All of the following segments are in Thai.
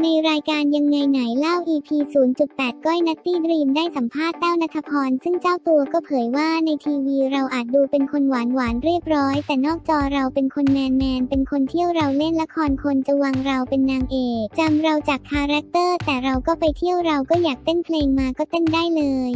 ในรายการยังไงไหนเล่า EP 0.8 ก้อยนัตตี้ดรีมได้สัมภาษณ์แต้วนัทพร ซึ่งเจ้าตัวก็เผยว่าในทีวีเราอาจดูเป็นคนหวานหวานเรียบร้อย แต่นอกจอเราเป็นคนแมนแมนเป็นคนเที่ยวเราเล่นละครคนจะวางเราเป็นนางเอกจำเราจากคาแรคเตอร์ แต่เราก็ไปเที่ยวเราก็อยากเต้นเพลงมาก็เต้นได้เลย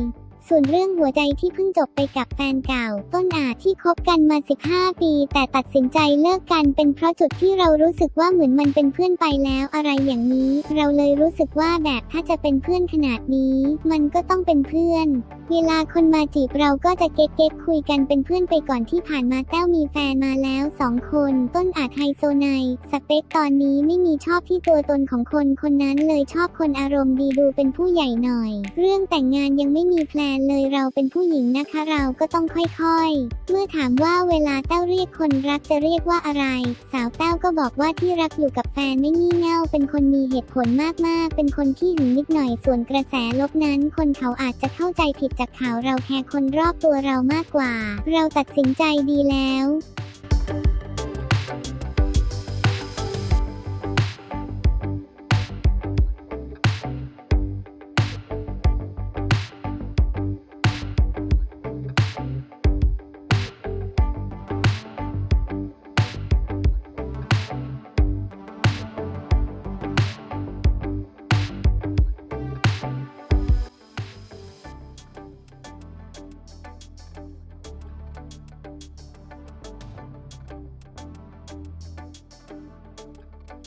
ส่วนเรื่องหัวใจที่เพิ่งจบไปกับแฟนเก่า ต้นอาจที่คบกันมา 15 ปี แต่ตัดสินใจเลิกกันเป็นเพราะจุดที่เรารู้สึกว่าเหมือนมันเป็นเพื่อนไปแล้วอะไรอย่างนี้ เราเลยรู้สึกว่าแบบถ้าจะเป็นเพื่อนขนาดนี้ มันก็ต้องเป็นเพื่อน เวลาคนมาจีบเราก็จะเก๊กเก๊กคุยกันเป็นเพื่อนไปก่อนที่ผ่านมาแต้วมีแฟนมาแล้วสองคน ต้นอาจไฮโซไนสเปคตอนนี้ไม่มีชอบที่ตัวตนของคนคนนั้นเลยชอบคนอารมณ์ดีดูเป็นผู้ใหญ่หน่อย เรื่องแต่งงานยังไม่มีแพลนเลยเราเป็นผู้หญิงนะคะเราก็ต้องค่อยๆ เมื่อถามว่าเวลาแต้วเรียกคนรักจะเรียกว่าอะไร สาวแต้วก็บอกว่าที่รักอยู่กับแฟนไม่งี่เง่าเป็นคนมีเหตุผลมากๆ เป็นคนที่หึงนิดหน่อยส่วนกระแสลบนั้น คนเขาอาจจะเข้าใจผิดจากข่าวเราแคร์คนรอบตัวเรามากกว่า เราตัดสินใจดีแล้ว